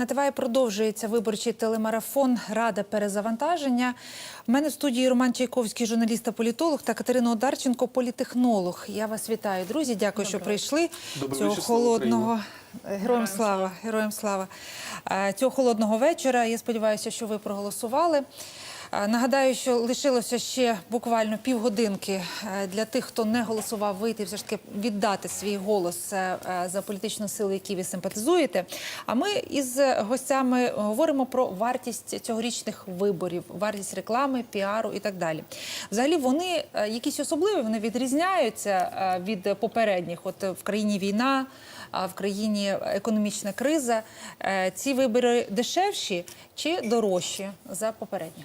На ТВ продовжується виборчий телемарафон Рада перезавантаження. У мене в студії Роман Чайковський, журналіст та політолог, та Катерина Одарченко, політехнолог. Я вас вітаю, друзі. Дякую, що прийшли Добре. цього холодного. Героям слава, героям слава. Е, Цього холодного вечора. Я сподіваюся, що ви проголосували. Нагадаю, що лишилося ще буквально півгодинки е, для тих, хто не голосував, вийти все ж таки віддати свій голос е, е, за політичну силу, якій ви симпатизуєте. А ми із гостями говоримо про вартість цьогорічних виборів, вартість реклами, піару і так далі. Взагалі, вони якісь особливі, вони відрізняються від попередніх. От в країні війна, в країні економічна криза. Е, Ці вибори дешевші чи дорожчі за попередні?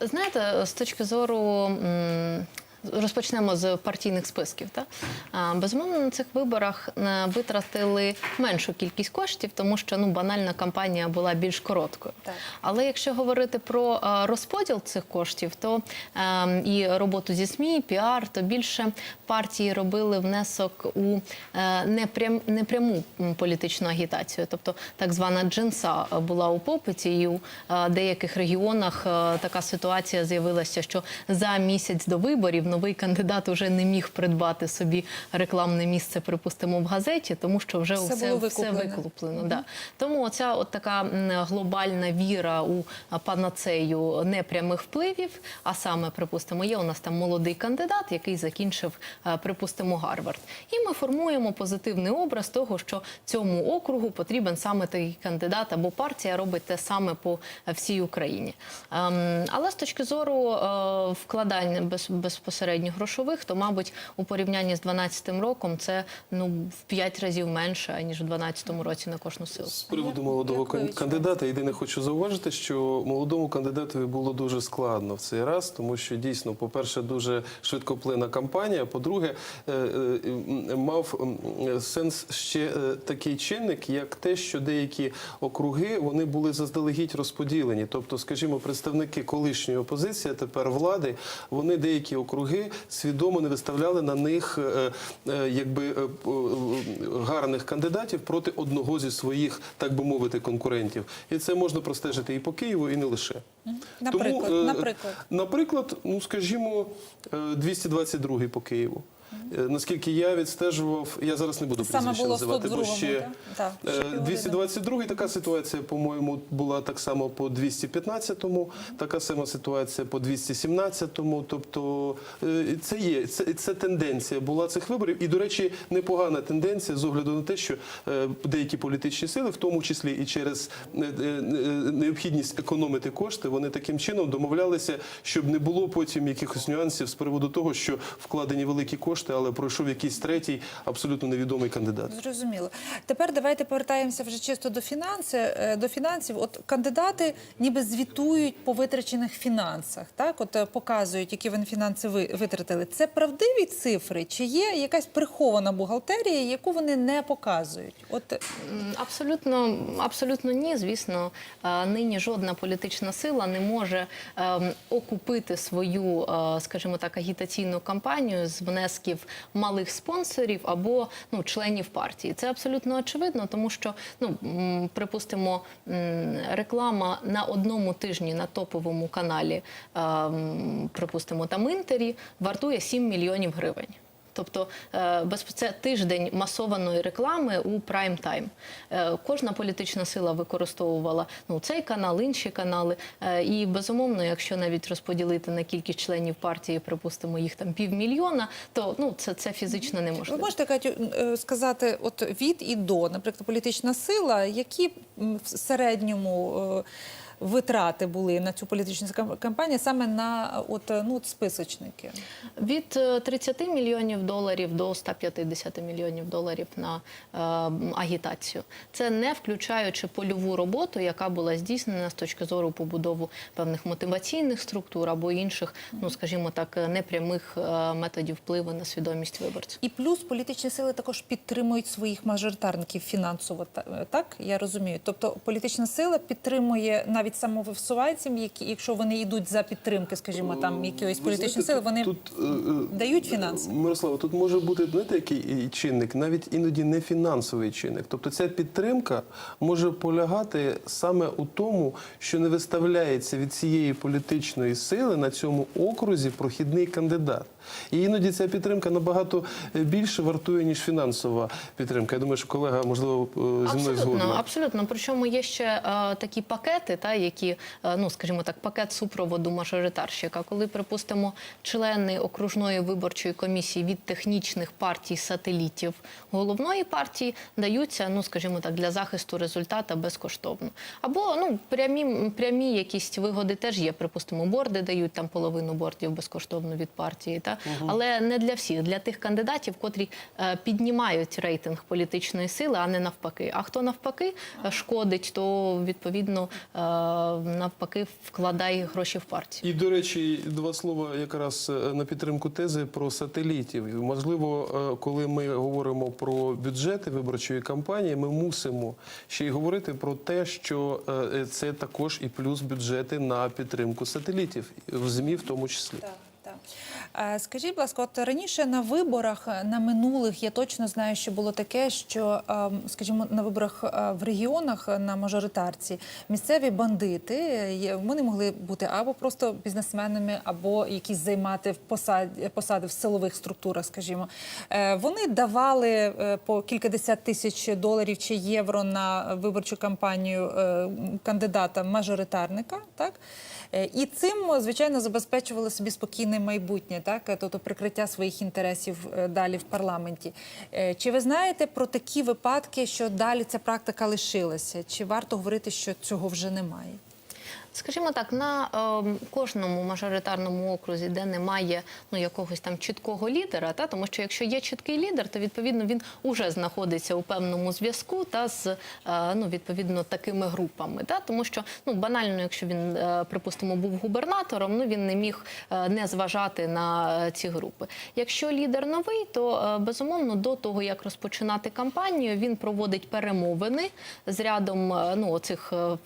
Знаєте, з точки зору. Розпочнемо з партійних списків. Та? Безумовно, на цих виборах е, витратили меншу кількість коштів, тому що ну, банальна кампанія була більш короткою. Так. Але якщо говорити про е, розподіл цих коштів, то е, і роботу зі СМІ, піар, то більше партії робили внесок у е, непрям, непряму політичну агітацію. Тобто так звана джинса була у попиті, і у деяких регіонах така ситуація з'явилася, що за місяць до виборів новий кандидат вже не міг придбати собі рекламне місце, припустимо, в газеті, тому що вже Все все, все викуплено. викуплено. Да. Тому оця от така глобальна віра у панацею непрямих впливів, а саме, припустимо, є у нас там молодий кандидат, який закінчив, е, припустимо, Гарвард. І ми формуємо позитивний образ того, що цьому округу потрібен саме такий кандидат або партія робить те саме по всій Україні. Ем, Але з точки зору е, вкладань безпосередньо грошових, то, мабуть, у порівнянні з 2012 роком це ну в 5 разів менше ніж у 2012 році на кожну силу. З приводу молодого відчуваєте? кандидата, єдине хочу зауважити, що молодому кандидатові було дуже складно в цей раз, тому що дійсно, по-перше, дуже швидкоплинна кампанія. По-друге, е, е, мав сенс ще е, такий чинник, як те, що деякі округи вони були заздалегідь розподілені. Тобто, скажімо, представники колишньої опозиції, а тепер влади, вони деякі округи свідомо не виставляли на них е, е, якби е, гарних кандидатів проти одного зі своїх, так би мовити, конкурентів. І це можна простежити і по Києву, і не лише. Наприклад, Тому, наприклад. наприклад, ну скажімо, е, 222 по Києву. Е, Наскільки я відстежував, я зараз не буду прізвище називати, бо 102-му, ще е, півгодини. 222 така ситуація, по-моєму, була так само по 215-му, така сама ситуація по 217-му. Тобто е, це є це, це тенденція була цих виборів. І, до речі, непогана тенденція з огляду на те, що деякі політичні сили, в тому числі і через необхідність економити кошти, вони таким чином домовлялися, щоб не було потім якихось нюансів з приводу того, що вкладені великі кошти, але пройшов якийсь третій абсолютно невідомий кандидат. Зрозуміло. Тепер давайте повертаємося вже чисто до фінансів. е, До фінансів. От кандидати ніби звітують по витрачених фінансах. Так, от е, показують, які вони фінанси ви- витратили. Це правдиві цифри, чи є якась прихована бухгалтерія, яку вони не показують? От е, Абсолютно, абсолютно ні. Звісно, нині жодна політична сила не може ем, окупити свою, скажімо так, агітаційну кампанію з внесків малих спонсорів або ну, членів партії. Це абсолютно очевидно, тому що, ну припустимо, реклама на одному тижні на топовому каналі, припустимо, там інтері, вартує 7 мільйонів гривень. Тобто е, це тиждень масованої реклами у прайм тайм. Е, Кожна політична сила використовувала ну цей канал, інші канали. Е, І безумовно, якщо навіть розподілити на кількість членів партії, припустимо, їх там півмільйона, то ну це, це фізично ви неможливо. можете Катю сказати, от від і до, наприклад, політична сила, які в середньому. Е, Витрати були на цю політичну кам- кампанію саме на от е, ну от списочники. Від е, 30 мільйонів доларів до 150 мільйонів доларів на е, агітацію. Це не включаючи польову роботу, яка була здійснена з точки зору побудову певних мотиваційних структур або інших, ну скажімо так, е, непрямих е, методів впливу на свідомість виборців. І плюс політичні сили також підтримують своїх мажоритарників фінансово. та- Так я розумію. Тобто політична сила підтримує навіть навіть самовисуванцям, які, якщо вони йдуть за підтримки, скажімо, там якоїсь Ви політичної сили, вони тут, е, е, дають фінанси. Мирослава, тут може бути знаєте, який чинник, навіть іноді не фінансовий чинник. Тобто ця підтримка може полягати саме у тому, що не виставляється від цієї політичної сили на цьому окрузі прохідний кандидат. І іноді ця підтримка набагато е, більше вартує, ніж фінансова підтримка. Я думаю, що колега, можливо, е, зі мною Абсолютно, згодна. абсолютно. Причому є ще е, такі пакети, та які, е, ну скажімо так, пакет супроводу мажоритарщика. Коли, припустимо, члени окружної виборчої комісії від технічних партій сателітів головної партії даються, ну скажімо так, для захисту результата безкоштовно. Або ну прямі прямі якісь вигоди теж є. Припустимо, борди дають там половину бордів безкоштовно від партії, та але не для всіх, для тих кандидатів, котрі е, піднімають рейтинг політичної сили, а не навпаки. А хто навпаки е, шкодить, то відповідно е, навпаки вкладає гроші в партію. І, до речі, два слова якраз е, на підтримку тези про сателітів. Можливо, е, коли ми говоримо про бюджети виборчої кампанії, ми мусимо ще й говорити про те, що е, це також і плюс бюджети на підтримку сателітів, в ЗМІ в тому числі. Так. Е, Скажіть, будь ласка, от раніше на виборах е, на минулих я точно знаю, що було таке, що, ем, скажімо, на виборах е, в регіонах е, на мажоритарці місцеві бандити е, вони могли бути або просто бізнесменами, або якісь займати в посаді посади в силових структурах, скажімо. Е, Вони давали е, по кількадесят тисяч доларів чи євро на виборчу кампанію е, кандидата-мажоритарника, так? Е, І цим, звичайно, забезпечували собі спокійне майбутнє, так Е, тобто прикриття своїх інтересів е, далі в парламенті. Е, Чи ви знаєте про такі випадки, що далі ця практика лишилася? Чи варто говорити, що цього вже немає? Скажімо так, на ем, кожному мажоритарному окрузі, де немає ну якогось там чіткого лідера, та тому що якщо є чіткий лідер, то відповідно він уже знаходиться у певному зв'язку та з е, ну відповідно такими групами. Та тому що ну банально, якщо він е, припустимо був губернатором, ну він не міг е, не зважати на е, ці групи. Якщо лідер новий, то е, безумовно до того як розпочинати кампанію, він проводить перемовини з рядом е, ну оцих е,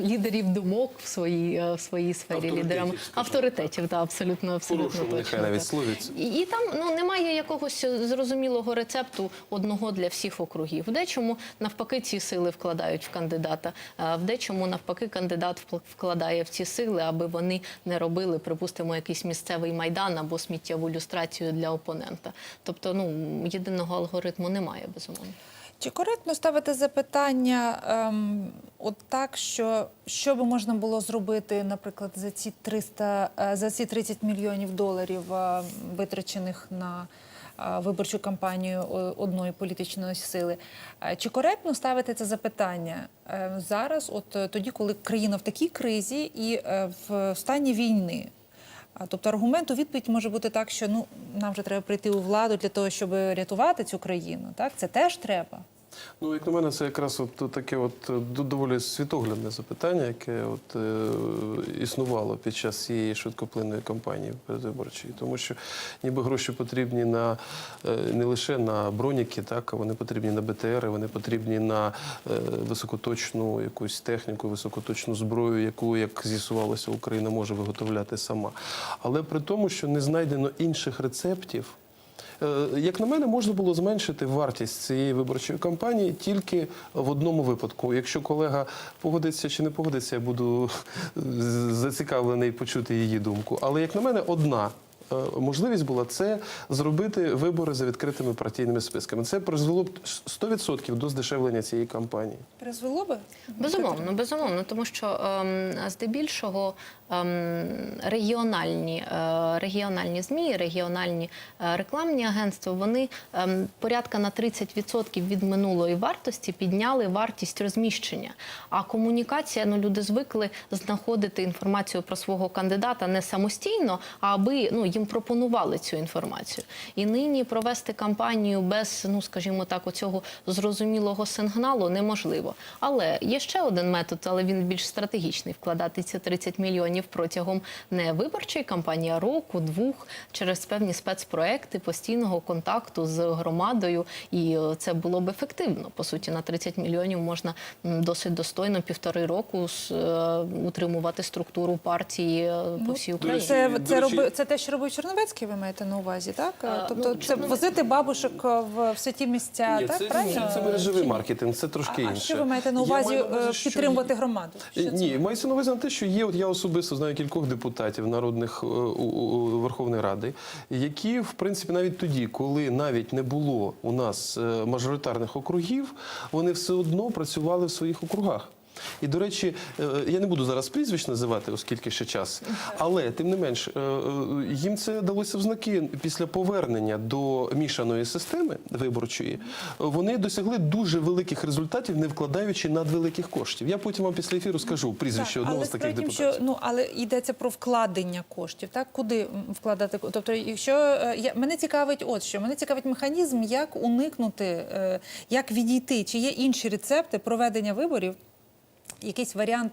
лідерів думок своїй е, в своїй сфері Авторитетів, лідерам скажімо. авторитетів, та абсолютно абсолютно Прошу, нехай точно. навіть. І, і там ну немає якогось зрозумілого рецепту одного для всіх округів. В дечому навпаки ці сили вкладають в кандидата. В дечому навпаки кандидат вкладає в ці сили, аби вони не робили, припустимо, якийсь місцевий майдан або сміттєву люстрацію для опонента. Тобто, ну єдиного алгоритму немає безумовно. Чи коректно ставити запитання ем, от так, що що би можна було зробити, наприклад, за ці 300, е, за ці 30 мільйонів доларів, е, витрачених на е, виборчу кампанію одної політичної сили? Е, Чи коректно ставити це запитання е, зараз, от е, тоді, коли країна в такій кризі і е, в стані війни? Тобто аргумент у відповідь може бути так, що ну нам вже треба прийти у владу для того, щоб рятувати цю країну. Так, це теж треба. Ну, як на мене, це якраз от таке от е, доволі світоглядне запитання, яке от е, існувало під час цієї швидкоплинної кампанії передвиборчої. Тому що ніби гроші потрібні на е, не лише на броніки, так вони потрібні на БТР, вони потрібні на е, високоточну якусь техніку, високоточну зброю, яку, як з'ясувалося, Україна може виготовляти сама. Але при тому, що не знайдено інших рецептів. Е, Як на мене, можна було зменшити вартість цієї виборчої кампанії тільки в одному випадку. Якщо колега погодиться чи не погодиться, я буду зацікавлений почути її думку. Але як на мене, одна. е, Можливість була це зробити вибори за відкритими партійними списками. Це призвело б 100% до здешевлення цієї кампанії. Призвело би? Безумовно, безумовно, тому що ем, здебільшого регіональні, е, регіональні ЗМІ, регіональні е, рекламні агентства, вони ем, порядка на 30% від минулої вартості підняли вартість розміщення. А комунікація, ну люди звикли знаходити інформацію про свого кандидата не самостійно, а аби ну їм пропонували цю інформацію. І нині провести кампанію без, ну скажімо так, оцього зрозумілого сигналу неможливо. Але є ще один метод, але він більш стратегічний вкладати ці 30 мільйонів мільйонів протягом не виборчої кампанії, а року, двох через певні спецпроекти постійного контакту з громадою. І е, це було б ефективно. По суті, на 30 мільйонів можна досить достойно півтори року е, утримувати структуру партії е, по всій Україні. Це, це, речі- роби, це те, що робив Черновецький, ви маєте на увазі, так? А, тобто ну, це возити бабушок в все ті місця, Ні, так? це, Правильно? це мережевий маркетинг, це трошки а, а інше. що ви маєте на увазі, маю на увазі, е, що підтримувати громаду? Що? Ні, мається на увазі на те, що є. От я особисто знаю кількох депутатів народних е, Верховної Ради, які, в принципі, навіть тоді, коли навіть не було у нас е, мажоритарних округів, вони все одно працювали в своїх округах. І, до речі, е, я не буду зараз прізвищ називати, оскільки ще час, але тим не менш, е, е, їм це далося в знаки після повернення до мішаної системи виборчої. Вони досягли дуже великих результатів, не вкладаючи надвеликих коштів. Я потім вам після ефіру скажу прізвище Так, одного але з таких справді, депутатів. Що, ну, але йдеться про вкладення коштів, так? Куди вкладати? Тобто, якщо я, мене цікавить от що, мене цікавить механізм, як уникнути, як відійти, чи є інші рецепти проведення виборів, якийсь варіант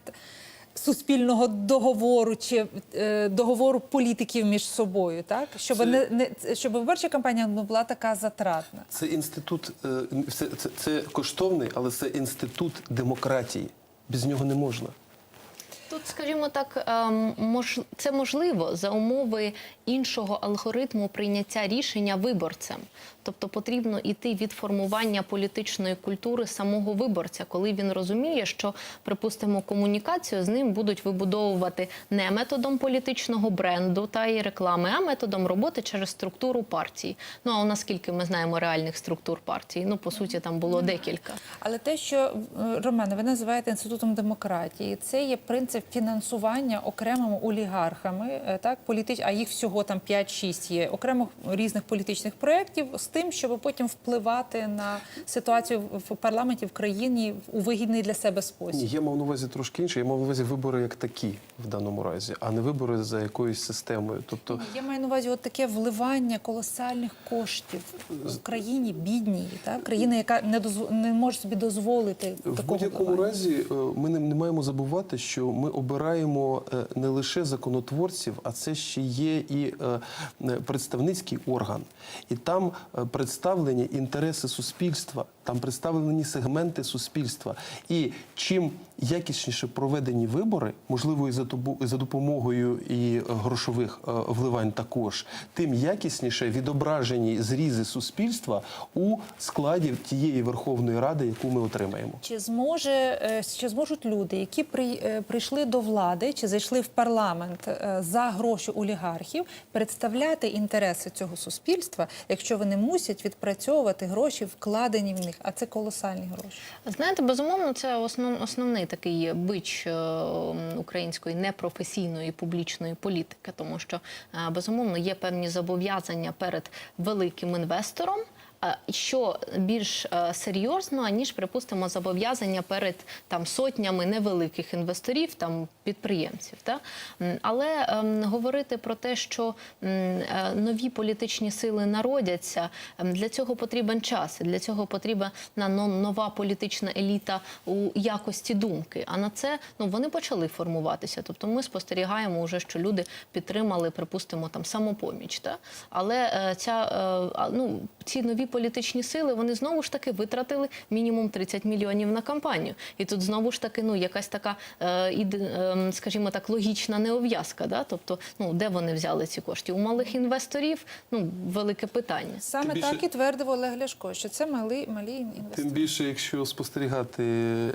суспільного договору чи е, договору політиків між собою, так? Щоб, Це- не, не, щоб виборча кампанія не була така затратна. Це інститут, е, це, це, це коштовний, але це інститут демократії. Без нього не можна. Тут, скажімо так, ем, мож- це можливо за умови іншого алгоритму прийняття рішення виборцем. Тобто потрібно йти від формування політичної культури самого виборця, коли він розуміє, що, припустимо, комунікацію з ним будуть вибудовувати не методом політичного бренду та і реклами, а методом роботи через структуру партії. Ну а наскільки ми знаємо реальних структур партії? Ну по суті, там було декілька. Але те, що е, Романе, ви називаєте інститутом демократії, це є принцип фінансування окремими олігархами, е, так політич... а їх всього там 5-6 є окремих різних політичних проєктів з тим, щоб потім впливати на ситуацію в парламенті в країні у вигідний для себе Ні, спосіб. я мав на увазі трошки інше. Я мав на увазі вибори як такі в даному разі, а не вибори за якоюсь системою. Тобто Я маю на увазі от таке вливання колосальних коштів в країні бідній, так країна, яка не дозв... не може собі дозволити В такого будь-якому разі е, ми не, не маємо забувати, що ми обираємо е, не лише законотворців, а це ще є і е, представницький орган. І там е, представлені інтереси суспільства, там представлені сегменти суспільства. І чим якісніше проведені вибори, можливо, і за, за допомогою і е, грошових е, вливань також, тим якісніше відображені зрізи суспільства у складі тієї Верховної Ради, яку ми отримаємо. Чи зможе е, чи зможуть люди, які при, прийшли до влади чи зайшли в парламент за гроші олігархів, представляти інтереси цього суспільства, якщо вони мусять відпрацьовувати гроші, вкладені в них, а це колосальні гроші? Знаєте, безумовно, це основ, основний такий бич е, української непрофесійної публічної політики, тому що е, безумовно є певні зобов'язання перед великим інвестором. Е, Що більш е, серйозно, ніж припустимо зобов'язання перед там сотнями невеликих інвесторів, там підприємців, та але ем, говорити про те, що м, е, нові політичні сили народяться, ем, для цього потрібен час, для цього потрібна но- нова політична еліта у якості думки. А на це ну вони почали формуватися. Тобто ми спостерігаємо вже, що люди підтримали, припустимо, там самопоміч. Та? Але е, ця е, ну, ці нові політичні сили вони знову ж таки витратили мінімум 30 мільйонів на кампанію. І тут знову ж таки ну якась така, е, е, скажімо так, логічна неов'язка. Да? Тобто, ну де вони взяли ці кошти? У малих інвесторів ну велике питання. Саме більше- так і твердив Олег Ляшко, що це малі, малі Тим більше, якщо спостерігати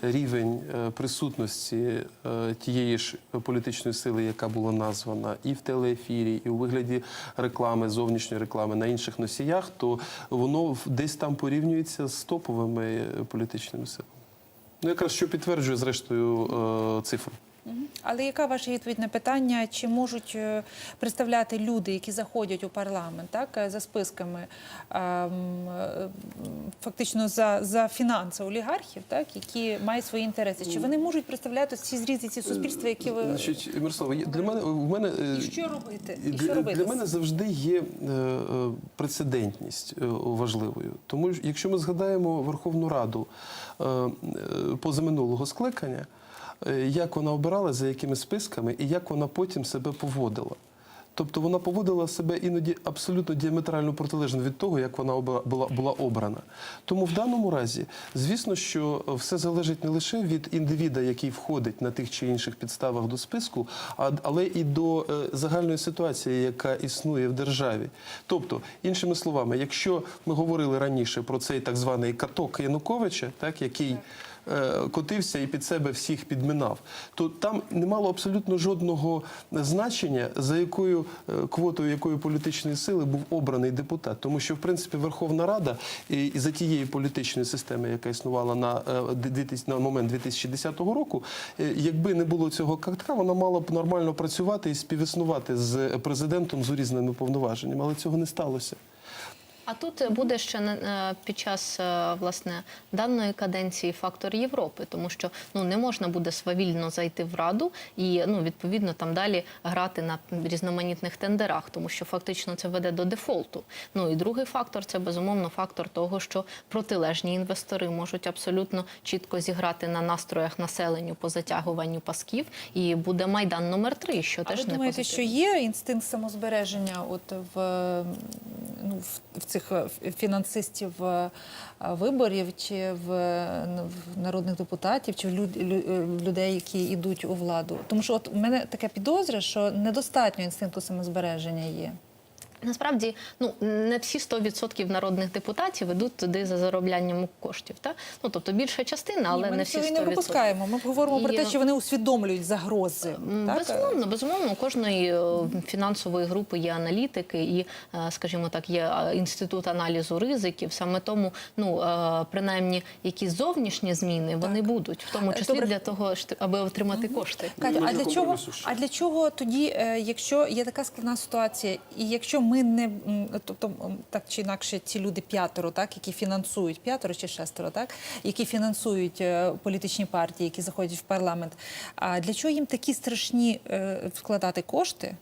рівень е, присутності е, тієї ж політичної сили, яка була названа і в телеефірі, і у вигляді реклами, зовнішньої реклами на інших носіях, то воно в- десь там порівнюється з топовими е, політичними силами. Ну, якраз що підтверджує зрештою е, цифру. Але яка ваша відповідь на питання, чи можуть е, представляти люди, які заходять у парламент, так е, за списками е, фактично за, за фінанси олігархів, так які мають свої інтереси? Чи вони можуть представляти ці зрізи, ці суспільства, які ви Значить, Мирослава, для мене в мене і що робити? І що Для, робити? для мене завжди є прецедентність важливою. Тому що якщо ми згадаємо Верховну Раду позаминулого скликання, як вона обирала, за якими списками і як вона потім себе поводила. Тобто вона поводила себе іноді абсолютно діаметрально протилежно від того, як вона була, була обрана. Тому в даному разі, звісно, що все залежить не лише від індивіда, який входить на тих чи інших підставах до списку, а, але і до е, загальної ситуації, яка існує в державі. Тобто, іншими словами, якщо ми говорили раніше про цей так званий каток Януковича, так який е, котився і під себе всіх підминав, то там не мало абсолютно жодного значення, за якою е, квотою якої політичної сили був обраний депутат. Тому що, в принципі, Верховна Рада і, за тієї політичної системи, яка існувала на, е, 2000 на момент 2010 року, е, якби не було цього катка, вона мала б нормально працювати і співіснувати з президентом з урізненими повноваженнями, але цього не сталося. А тут буде ще е, під час е, власне даної каденції фактор Європи, тому що ну не можна буде свавільно зайти в раду і ну відповідно там далі грати на різноманітних тендерах, тому що фактично це веде до дефолту. Ну і другий фактор це безумовно фактор того, що протилежні інвестори можуть абсолютно чітко зіграти на настроях населенню по затягуванню пасків, і буде майдан номер три, що А теж ви не думаєте, що є інстинкт самозбереження от в, ну, в, цих е, фінансистів е, виборів, чи в, е, ну, в народних депутатів, чи в люд, лю- е, людей, які йдуть у владу? Тому що от у мене таке підозра, що недостатньо інстинкту самозбереження є. Насправді, ну не всі 100% народних депутатів ідуть туди за зароблянням коштів. Та? Ну тобто більша частина, але Ні, ми не всі цього і не 100%. Ми говоримо про те, що вони усвідомлюють загрози. Так? Безумовно, безумовно, у кожної е, фінансової групи є аналітики і, е, скажімо так, є е, інститут аналізу ризиків. Саме тому, ну е, принаймні, якісь зовнішні зміни вони будуть, в тому Е, числі добре. для того, аби отримати кошти. Катя, а для чого, а для чого тоді, е, якщо є така складна ситуація, і якщо ми не тобто так чи інакше ці люди п'ятеро, так які фінансують п'ятеро чи шестеро, так які фінансують е, політичні партії, які заходять в парламент. А для чого їм такі страшні е, вкладати кошти?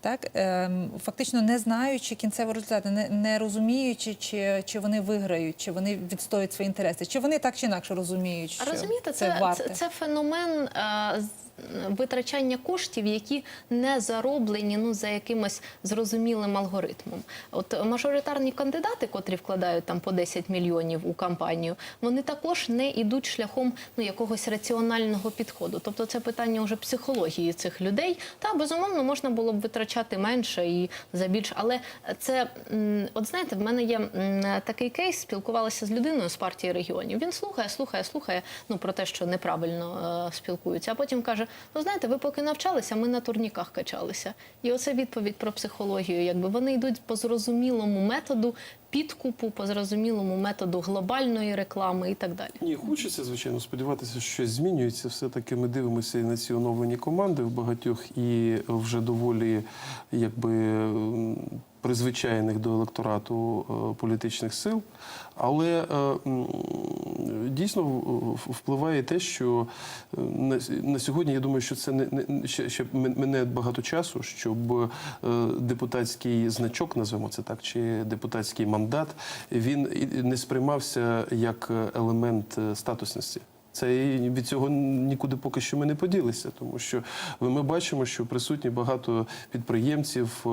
Так, ем, фактично не знаючи кінцевого результату, не, не розуміючи, чи, чи вони виграють, чи вони відстоюють свої інтереси, чи вони так чи інакше розуміють, що розумієте, це, це, варте. це, це феномен е, витрачання коштів, які не зароблені ну за якимось зрозумілим алгоритмом. От мажоритарні кандидати, котрі вкладають там по 10 мільйонів у кампанію, вони також не йдуть шляхом ну якогось раціонального підходу. Тобто це питання вже психології цих людей. Та безумовно можна було б витрачати менше і за більш, але це от знаєте, в мене є такий кейс. Спілкувалася з людиною з партії регіонів. Він слухає, слухає, слухає ну про те, що неправильно е, спілкуються. А потім каже: Ну знаєте, ви поки навчалися, ми на турніках качалися. І оце відповідь про психологію. Якби вони йдуть по зрозумілому методу підкупу, по зрозумілому методу глобальної реклами і так далі. Ні, хочеться, звичайно, сподіватися, що щось змінюється. Все-таки ми дивимося і на ці оновлені команди в багатьох і вже доволі якби. Призвичайних до електорату е, політичних сил, але е, дійсно впливає те, що е, на, сьогодні я думаю, що це не, ще, мене багато часу, щоб депутатський значок, назвемо це так, чи депутатський мандат, він не сприймався як елемент статусності. Це і від цього нікуди поки що ми не поділися, тому що ми бачимо, що присутні багато підприємців,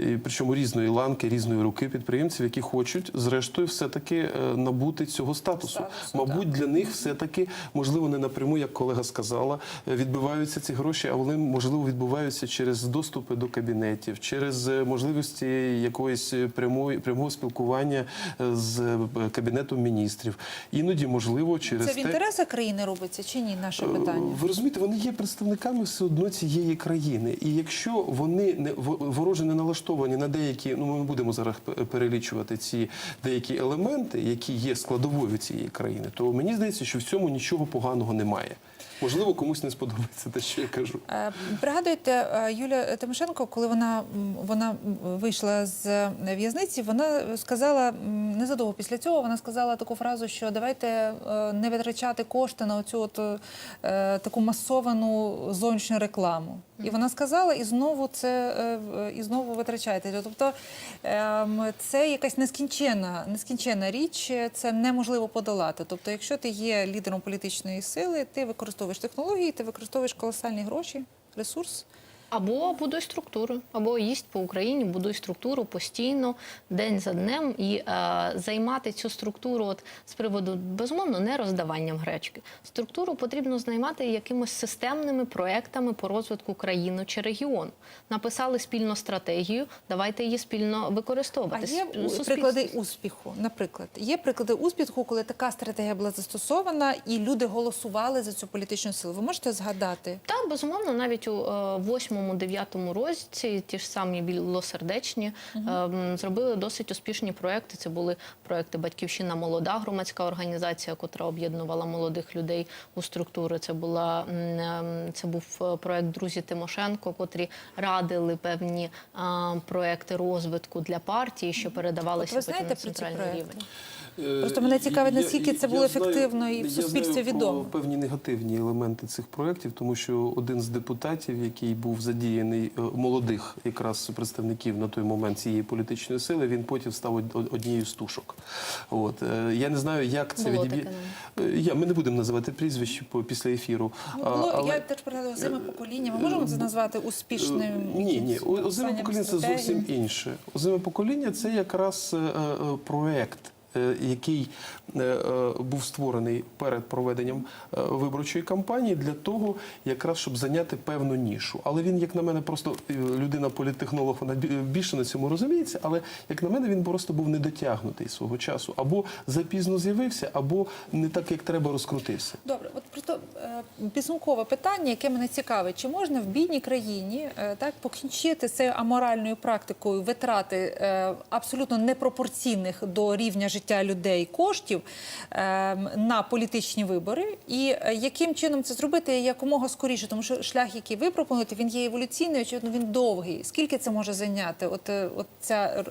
е, причому різної ланки, різної руки підприємців, які хочуть, зрештою, все-таки е, набути цього статусу. Статусу, Мабуть, для них все-таки можливо не напряму, як колега сказала, е, відбиваються ці гроші, а вони можливо відбуваються через доступи до кабінетів, через можливості якоїсь прямої прямого спілкування з кабінетом міністрів. Іноді можливо через Це в інтересах країни робиться чи ні? Наше питання. ви розумієте, вони є представниками все одно цієї країни. І якщо вони не вороже не налаштовані на деякі, ну ми будемо зараз перелічувати ці деякі елементи, які є складовою цієї країни, то мені здається, що в цьому нічого поганого немає. Можливо, комусь не сподобається те, що я кажу. Е, Пригадуєте, Юлія Юля Тимошенко, коли вона, вона вийшла з е, в'язниці, вона сказала незадовго після цього, вона сказала таку фразу, що давайте е, не витрачати кошти на оцю от, е, таку масовану зовнішню рекламу. І вона сказала, і знову це е, е, і знову витрачаєте. Тобто ем, це якась нескінчена, нескінчена річ, це неможливо подолати. Тобто, якщо ти є лідером політичної сили, ти використовуєш технології, ти використовуєш колосальні гроші, ресурс. Або будуй структуру, або їсть по Україні, будуй структуру постійно, день за днем, і е, займати цю структуру от, з приводу, безумовно, не роздаванням гречки. Структуру потрібно займати якимось системними проектами по розвитку країни чи регіону. Написали спільно стратегію, давайте її спільно А використовувати. є суспільство- приклади успіху. Наприклад, є приклади успіху, коли така стратегія була застосована, і люди голосували за цю політичну силу. Ви можете згадати? Так, безумовно, навіть у е, восьмому-дев'ятому розділі ті ж самі білосердечні ем, зробили досить успішні проекти. Це були проекти Батьківщина молода громадська організація, котра об'єднувала молодих людей у структури. Це була ем, це був е, проект Друзі Тимошенко, котрі радили певні е, проекти розвитку для партії, що передавалися Ви знаєте на про ці центральний рівень. Просто мене цікавить, Я- наскільки це я було знаю- ефективно і в я суспільстві знаю про відомо. певні негативні елементи цих проєктів, тому що один з депутатів, який був задіяний е, молодих якраз представників на той момент цієї політичної сили, він потім став од- од- однією з тушок. От е, я не знаю, як це відіб'є. Е, Я ми не будемо називати прізвище після ефіру. Ну, було, але- Я теж пригадую озиме покоління. Ми можемо це назвати успішним? Ні, ні. Озиме покоління це зовсім інше. Озиме покоління це якраз проект. Е, Який е, е, був створений перед проведенням виборчої кампанії для того, якраз щоб зайняти певну нішу. Але він, як на мене, просто е, людина політтехнолог, вона більше на цьому розуміється. Але як на мене, він просто був недотягнутий свого часу, або запізно з'явився, або не так, як треба, розкрутився. Добре, от просто підсумкове питання, яке мене цікавить, чи можна в бідній країні так покінчити з цією аморальною практикою витрати абсолютно непропорційних до рівня життя людей коштів е, на політичні вибори, і е, яким чином це зробити якомога скоріше, тому що шлях, який ви пропонуєте, він є еволюційний, очевидно, він довгий. Скільки це може зайняти? От, е, от ця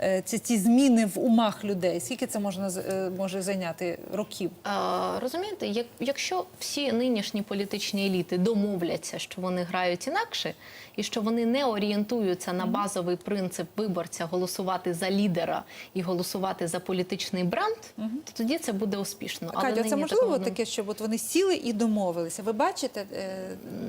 е, ці, ці зміни в умах людей, скільки це можна може зайняти років? А, Розумієте, як, якщо всі нинішні політичні еліти домовляться, що вони грають інакше, і що вони не орієнтуються на базовий принцип виборця голосувати за лідера і голосувати за політичний бренд, то тоді це буде успішно. Катя, це можливо такого таке, щоб от вони сіли і домовилися? Ви бачите е,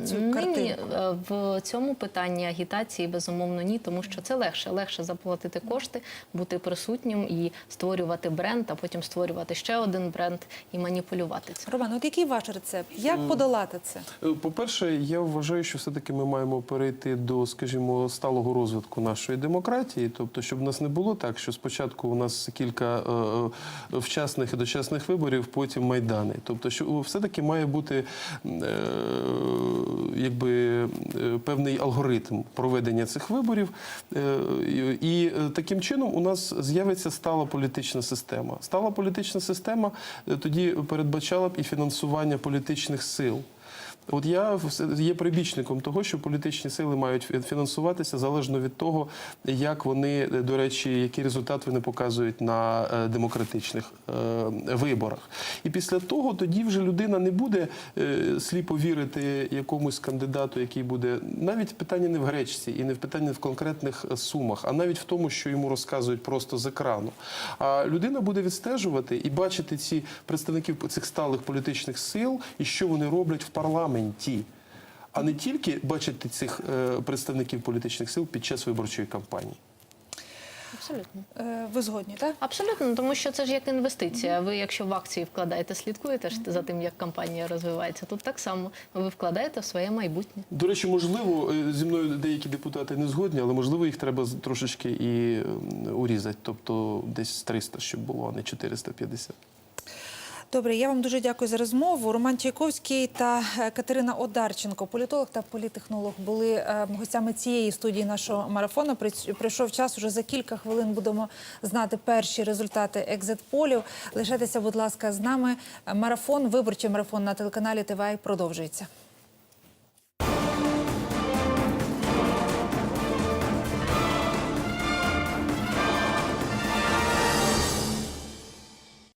цю Нині картинку? е, в цьому питанні агітації безумовно ні, тому що це легше. Легше заплатити кошти, бути присутнім і створювати бренд, а потім створювати ще один бренд і маніпулювати цим. Роман, от який ваш рецепт? Як подолати це? Е, По-перше, я вважаю, що все-таки ми маємо перейти до, скажімо, сталого розвитку нашої демократії. Тобто, щоб в нас не було так, що спочатку у нас кілька е, вчасних і дочасних виборів, потім майдани. Тобто, що все-таки має бути е, якби е, певний алгоритм проведення цих виборів. Е, і е, таким чином у нас з'явиться стала політична система. Стала політична система е, тоді передбачала б і фінансування політичних сил. От я є прибічником того, що політичні сили мають фінансуватися залежно від того, як вони, е, до речі, який результат вони показують на е, демократичних е, виборах. І після того тоді вже людина не буде сліпо вірити якомусь кандидату, який буде навіть питання не в гречці і не в питанні в конкретних сумах, а навіть в тому, що йому розказують просто з екрану. А людина буде відстежувати і бачити ці представників цих сталих політичних сил і що вони роблять в парламенті. А не тільки бачити цих е, представників політичних сил під час виборчої кампанії. Абсолютно. Е, Ви згодні, так? Абсолютно, тому що це ж як інвестиція. Ви, якщо в акції вкладаєте, слідкуєте ж за тим, як компанія розвивається. Тут так само ви вкладаєте в своє майбутнє. До речі, можливо, е, зі мною деякі депутати не згодні, але можливо їх треба трошечки і урізати, тобто десь 300, щоб було, а не 450. Добре, я вам дуже дякую за розмову. Роман Чайковський та е, Катерина Одарченко, політолог та політехнолог, були е, гостями цієї студії нашого марафону. Прийшов час. Уже за кілька хвилин будемо знати перші результати екзит-полів. Лишайтеся, будь ласка, з нами. Марафон, виборчий марафон на телеканалі ТВА продовжується.